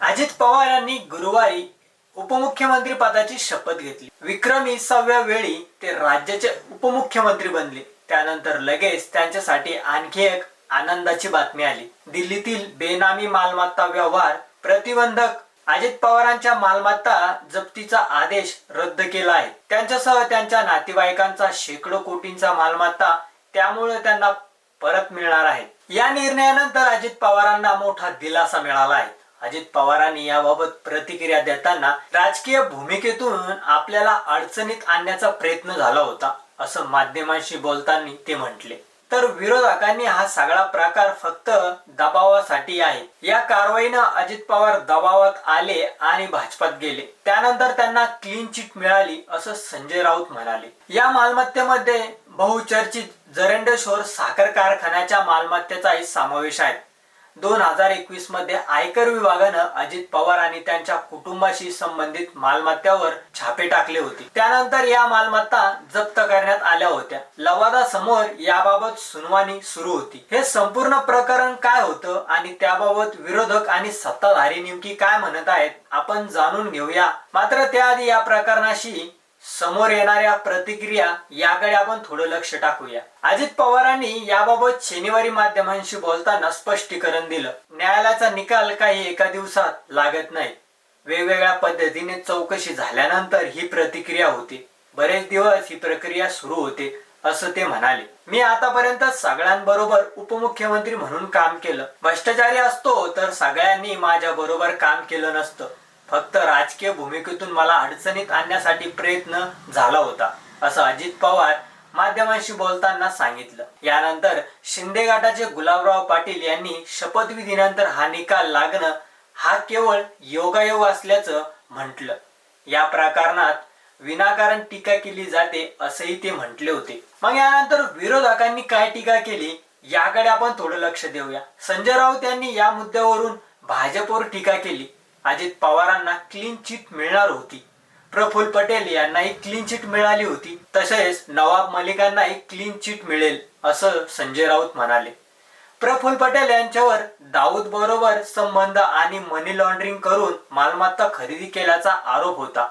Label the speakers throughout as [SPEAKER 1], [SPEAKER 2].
[SPEAKER 1] अजित पवार यांनी गुरुवारी उपमुख्यमंत्री पदाची शपथ घेतली. विक्रमी सहाव्या वेळी ते राज्याचे उपमुख्यमंत्री बनले. त्यानंतर लगेच त्यांच्यासाठी आणखी एक आनंदाची बातमी आली. दिल्लीतील बेनामी मालमत्ता व्यवहार प्रतिबंधक अजित पवारांच्या मालमत्ता जप्तीचा आदेश रद्द केला आहे. त्यांच्यासह त्यांच्या नातेवाईकांचा शेकडो कोटींचा मालमत्ता त्यामुळे त्यांना परत मिळणार आहे. या निर्णयानंतर अजित पवारांना मोठा दिलासा मिळाला आहे. अजित पवारांनी याबाबत प्रतिक्रिया देताना राजकीय भूमिकेतून आपल्याला अडचणीत आणण्याचा प्रयत्न झाला होता असं माध्यमांशी बोलताना ते म्हटले. तर विरोधकांनी हा सगळा प्रकार फक्त दबावासाठी आहे. या कारवाईनं अजित पवार दबावात आले आणि भाजपात गेले. त्यानंतर त्यांना क्लीन चिट मिळाली असं संजय राऊत म्हणाले. या मालमत्तेमध्ये बहुचर्चित जरेंडेश्वर साखर कारखान्याच्या मालमत्तेचाही समावेश आहे. दोन हजार एकवीसमध्ये आयकर विभागानं अजित पवार आणि त्यांच्या कुटुंबाशी संबंधित मालमत्त्यावर छापे टाकले होते. त्यानंतर या मालमत्ता जप्त करण्यात आल्या होत्या. लवादा समोर याबाबत सुनावणी सुरू होती. हे संपूर्ण प्रकरण काय होतं आणि त्याबाबत विरोधक आणि सत्ताधारी नेमकी काय म्हणत आहेत आपण जाणून घेऊया. मात्र त्याआधी या प्रकरणाशी समोर येणाऱ्या प्रतिक्रिया याकडे आपण थोडं लक्ष टाकूया. अजित पवारांनी याबाबत शनिवारी माध्यमांशी बोलताना स्पष्टीकरण दिलं. न्यायालयाचा निकाल काही एका दिवसात लागत नाही. वेगवेगळ्या पद्धतीने चौकशी झाल्यानंतर ही प्रतिक्रिया होती. बरेच दिवस ही प्रक्रिया सुरू होते असं ते म्हणाले. मी आतापर्यंत सगळ्यांबरोबर उपमुख्यमंत्री म्हणून काम केलं. भ्रष्टाचारी असतो तर सगळ्यांनी माझ्या बरोबर काम केलं नसतं. फक्त राजकीय भूमिकेतून मला अडचणीत आणण्यासाठी प्रयत्न झाला होता असं अजित पवार माध्यमांशी बोलताना सांगितलं. यानंतर शिंदे गटाचे गुलाबराव पाटील यांनी शपथविधीनंतर हा निकाल लागणं हा केवळ योगायोग असल्याचं म्हटलं. या प्रकरणात विनाकारण टीका केली जाते असंही ते म्हटले होते. मग यानंतर विरोधकांनी काय टीका केली याकडे आपण थोडं लक्ष देऊया. संजय राऊत यांनी या मुद्द्यावरून भाजपवर टीका केली. अजित पवारांना क्लीन चिट मिळणार होती. प्रफुल पटेल यांनाही क्लीन चिट मिळाली होती. तसेच नवाब मलिकांनाही क्लीन चिट मिळेल असं संजय राऊत म्हणाले. प्रफुल्ल पटेल यांच्यावर दाऊद बरोबर संबंध आणि मनी लॉन्ड्रिंग करून मालमत्ता खरेदी केल्याचा आरोप होता.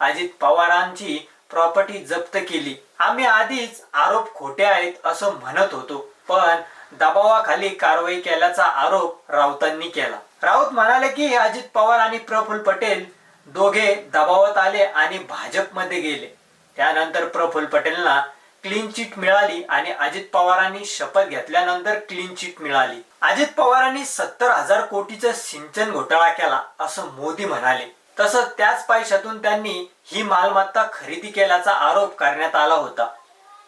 [SPEAKER 1] अजित पवारांची प्रॉपर्टी जप्त केली. आम्ही आधीच आरोप खोटे आहेत असं म्हणत होतो. पण दबावाखाली कारवाई केल्याचा आरोप राऊतांनी केला. राऊत म्हणाले की अजित पवार आणि प्रफुल्ल पटेल दोघे दबावात आले आणि भाजपमध्ये गेले. त्यानंतर प्रफुल्ल पटेलना क्लीन चिट मिळाली आणि अजित पवारांनी शपथ घेतल्यानंतर क्लीन चिट मिळाली. अजित पवारांनी सत्तर हजार कोटीचा सिंचन घोटाळा केला असं मोदी म्हणाले. तसंच त्याच पैशातून त्यांनी ही मालमत्ता खरेदी केल्याचा आरोप करण्यात आला होता.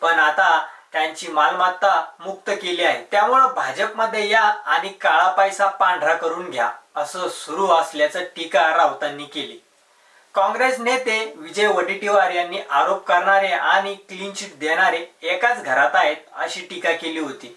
[SPEAKER 1] पण आता त्यांची मालमत्ता मुक्त केली आहे. त्यामुळं भाजपमध्ये या आणि काळा पैसा पांढरा करून घ्या असं सुरू असल्याचं टीका राऊतांनी केली. काँग्रेस नेते विजय वडेट्टीवार यांनी आरोप करणारे आणि क्लीन चिट देणारे एकाच घरात आहेत अशी टीका केली होती.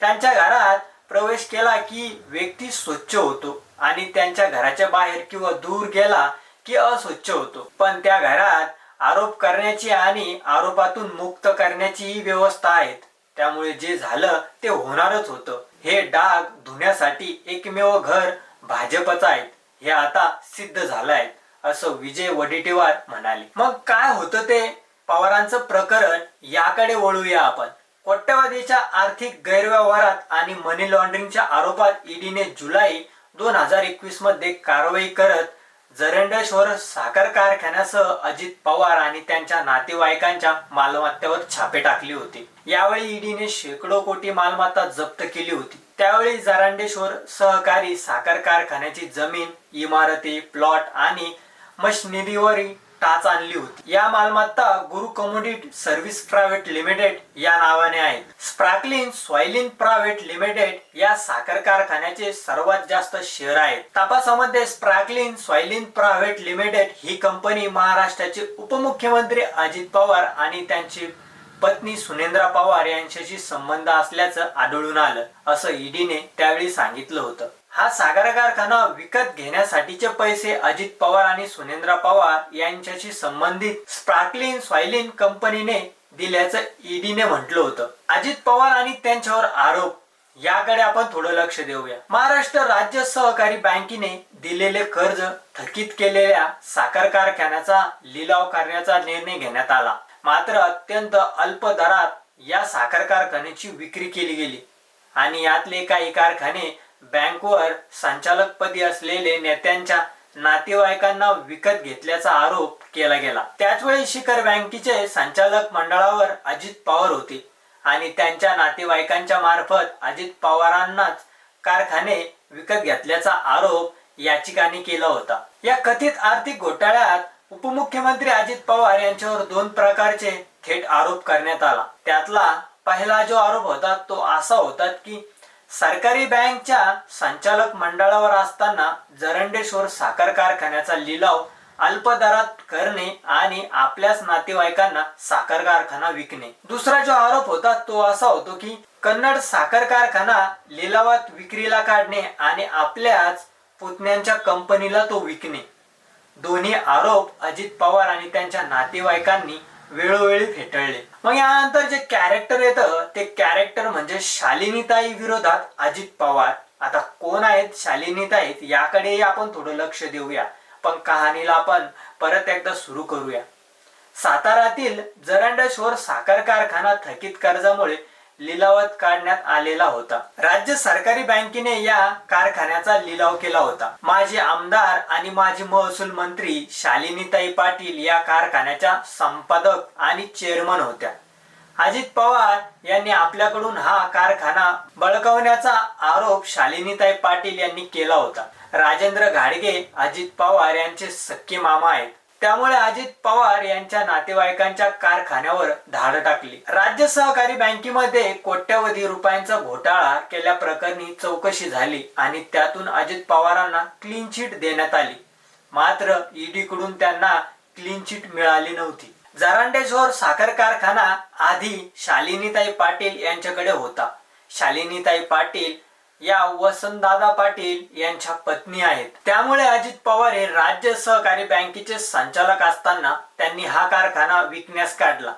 [SPEAKER 1] त्यांच्या घरात प्रवेश केला की व्यक्ती स्वच्छ होतो आणि त्यांच्या घराच्या बाहेर किंवा दूर गेला की अस्वच्छ होतो. पण त्या घरात आरोप करण्याची आणि आरोपातून मुक्त करण्याची व्यवस्था आहेत. त्यामुळे जे झालं ते होणारच होतं. हे डाग धुण्यासाठी एकमेव घर भाजपच आहेत. हे आता सिद्ध झालं आहे असं विजय वडेट्टीवार म्हणाले. मग काय होतं ते? पवारांचं प्रकरण याकडे वळूया आपण. कोट्यवधीच्या आर्थिक गैरव्यवहारात आणि मनी लॉन्ड्रिंगच्या आरोपात ईडीने जुलै दोन हजार एकवीसमध्ये कारवाई करत जरंडेश्वर साखर कारखान्यासह अजित पवार आणि त्यांच्या नातेवाईकांच्या मालमत्तेवर छापे टाकले होते. यावेळी ईडीने शेकडो कोटी मालमत्ता जप्त केली होती. त्यावेळी जरांडेश्वर सहकारी साखर कारखान्याची जमीन इमारती प्लॉट आणि मशिनरीवरील टाच आणली होती. या मालमत्ता गुरु कमोडिट सर्व्हिस प्रायव्हेट लिमिटेड या नावाने आहेत स्प्राकलिन सॉइलिन प्रायव्हेट लिमिटेड या साखर कारखान्याचे सर्वात जास्त शेअर आहेत. तपासामध्ये स्प्राकलिन सॉइलिन प्रायव्हेट लिमिटेड ही कंपनी महाराष्ट्राचे उपमुख्यमंत्री अजित पवार आणि त्यांची पत्नी सुनेंद्रा पवार यांच्याशी संबंध असल्याचं आढळून आलं असं ईडीने त्यावेळी सांगितलं होतं. हा सागर कारखाना विकत घेण्यासाठीचे पैसे अजित पवार आणि सुनेंद्रा पवार यांच्याशी संबंधित स्पार्कलिन स्वायलिन कंपनीने दिल्याचं ईडीने म्हटलं होतं. अजित पवार आणि त्यांच्यावर आरोप. याकडे आपण थोडं लक्ष देऊया. महाराष्ट्र राज्य सहकारी बँकेने दिलेले कर्ज थकीत केलेल्या साखर कारखान्याचा लिलाव करण्याचा निर्णय घेण्यात आला. मात्र अत्यंत अल्प दरात या साखर कारखान्याची विक्री केली गेली. आणि यातले काही कारखाने बँकवर संचालकपदी असलेले नेत्यांच्या नातेवाईकांना विकत घेतल्याचा आरोप केला गेला. त्याचवेळी शिखर बँकेचे संचालक मंडळावर अजित पवार होते आणि त्यांच्या नातेवाईकांच्या मार्फत अजित पवारांनाच कारखाने विकत घेतल्याचा आरोप याचिकाने केला होता. या कथित आर्थिक घोटाळ्यात उपमुख्यमंत्री अजित पवार यांच्यावर दोन प्रकारचे थेट आरोप करण्यात आला. त्यातला पहिला जो आरोप होता तो असा होता की सरकारी बँकच्या संचालक मंडळावर असताना जरंडेश्वर साखर कारखान्याचा लिलाव अल्प दरात करणे आणि आपल्याच नातेवाईकांना साखर कारखाना विकणे. दुसरा जो आरोप होता तो असा होतो की कन्नड साखर कारखाना लिलावात विक्रीला काढणे आणि आपल्याच पुतण्यांच्या कंपनीला तो विकणे. दोन्ही आरोप अजित पवार आणि त्यांच्या नातेवाईकांनी वेळोवेळी फेटाळले. मग यानंतर जे कॅरेक्टर येतं ते कॅरेक्टर म्हणजे शालिनीताई विरोधात अजित पवार. आता कोण आहेत शालिनीताईत याकडेही आपण थोडं लक्ष देऊया. पण कहाणीला आपण परत एकदा सुरू करूया. सातारातील जरांडा शोर साखर कारखाना थकीत कर्जामुळे लिलावात काढण्यात आलेला होता. राज्य सरकारी बँकेने या कारखान्याचा लिलाव केला होता. माजी आमदार आणि माजी महसूल मंत्री शालिनीताई पाटील या कारखान्याच्या संपादक आणि चेअरमन होत्या. अजित पवार यांनी आपल्याकडून हा कारखाना बळकावण्याचा आरोप शालिनीताई पाटील यांनी केला होता. राजेंद्र घाडगे अजित पवार यांचे सख्खे मामा आहेत. त्यामुळे अजित पवार यांच्या नातेवाईकांच्या कारखान्यावर धाड टाकली. राज्य सहकारी बँकेमध्ये कोट्यवधी रुपयांचा घोटाळा केल्या प्रकरणी चौकशी झाली आणि त्यातून अजित पवारांना क्लीन चिट देण्यात आली. मात्र ईडीकडून त्यांना क्लीन चिट मिळाली नव्हती. जरांडेश्वर साखर कारखाना आधी शालिनीताई पाटील यांच्याकडे होता. शालिनीताई पाटील या वसंतदादा पाटील यांच्या पत्नी आहेत. त्यामुळे अजित पवार हे राज्य सहकारी बँकेचे संचालक असताना त्यांनी हा कारखाना विकण्यास काढला.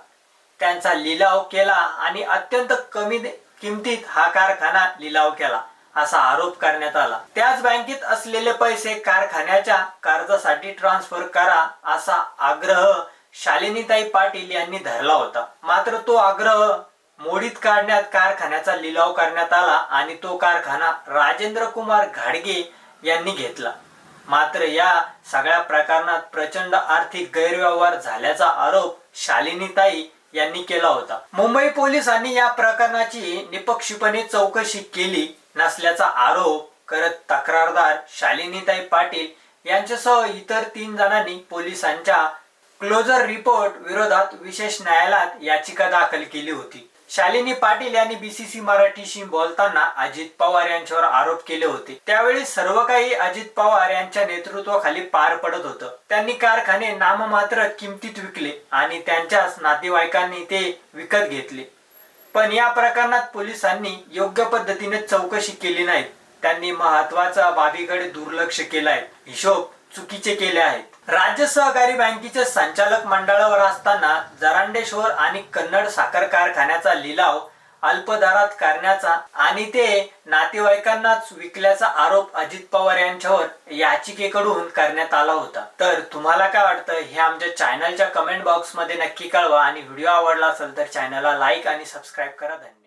[SPEAKER 1] त्यांचा लिलाव केला आणि अत्यंत कमी किमतीत हा कारखाना लिलाव केला असा आरोप करण्यात आला. त्याच बँकेत असलेले पैसे कारखान्याच्या कर्जासाठी ट्रान्सफर करा असा आग्रह शालिनीताई पाटील यांनी धरला होता. मात्र तो आग्रह मोडीत काढण्यात कारखान्याचा लिलाव करण्यात आला आणि तो कारखाना राजेंद्र कुमार घाडगे यांनी घेतला. मात्र या सगळ्या प्रकरणात प्रचंड आर्थिक गैरव्यवहार झाल्याचा आरोप शालिनीताई यांनी केला होता. मुंबई पोलिसांनी या प्रकरणाची निपक्षीपणे चौकशी केली नसल्याचा आरोप करत तक्रारदार शालिनीताई पाटील यांच्यासह इतर तीन जणांनी पोलिसांच्या क्लोजर रिपोर्ट विरोधात विशेष न्यायालयात याचिका दाखल केली होती. शालिनी पाटील यांनी बीसीसी मराठीशी बोलताना अजित पवार यांच्यावर आरोप केले होते. त्यावेळी सर्व काही अजित पवार यांच्या नेतृत्वाखाली पार पडत होतं. त्यांनी कारखाने नाममात्र किमतीत विकले आणि त्यांच्याच नातेवाईकांनी ते विकत घेतले. पण या प्रकरणात पोलिसांनी योग्य पद्धतीने चौकशी केली नाही. त्यांनी महत्त्वाच्या बाबीकडे दुर्लक्ष केलं आहे हिशोब चुकीचे केले आहेत. राज्य सहकारी बँकेचे संचालक मंडळावर असताना जरांडेश्वर आणि कन्नड साखर कारखान्याचा लिलाव अल्पदरात करण्याचा आणि ते नातेवाईकांनाच विकल्याचा आरोप अजित पवार यांच्यावर याचिकेकडून करण्यात आला होता. तर तुम्हाला काय वाटतं? हे आमच्या चॅनलच्या कमेंट बॉक्समध्ये नक्की कळवा आणि व्हिडिओ आवडला असेल तर चॅनलला लाईक आणि सबस्क्राईब करा. धन्यवाद.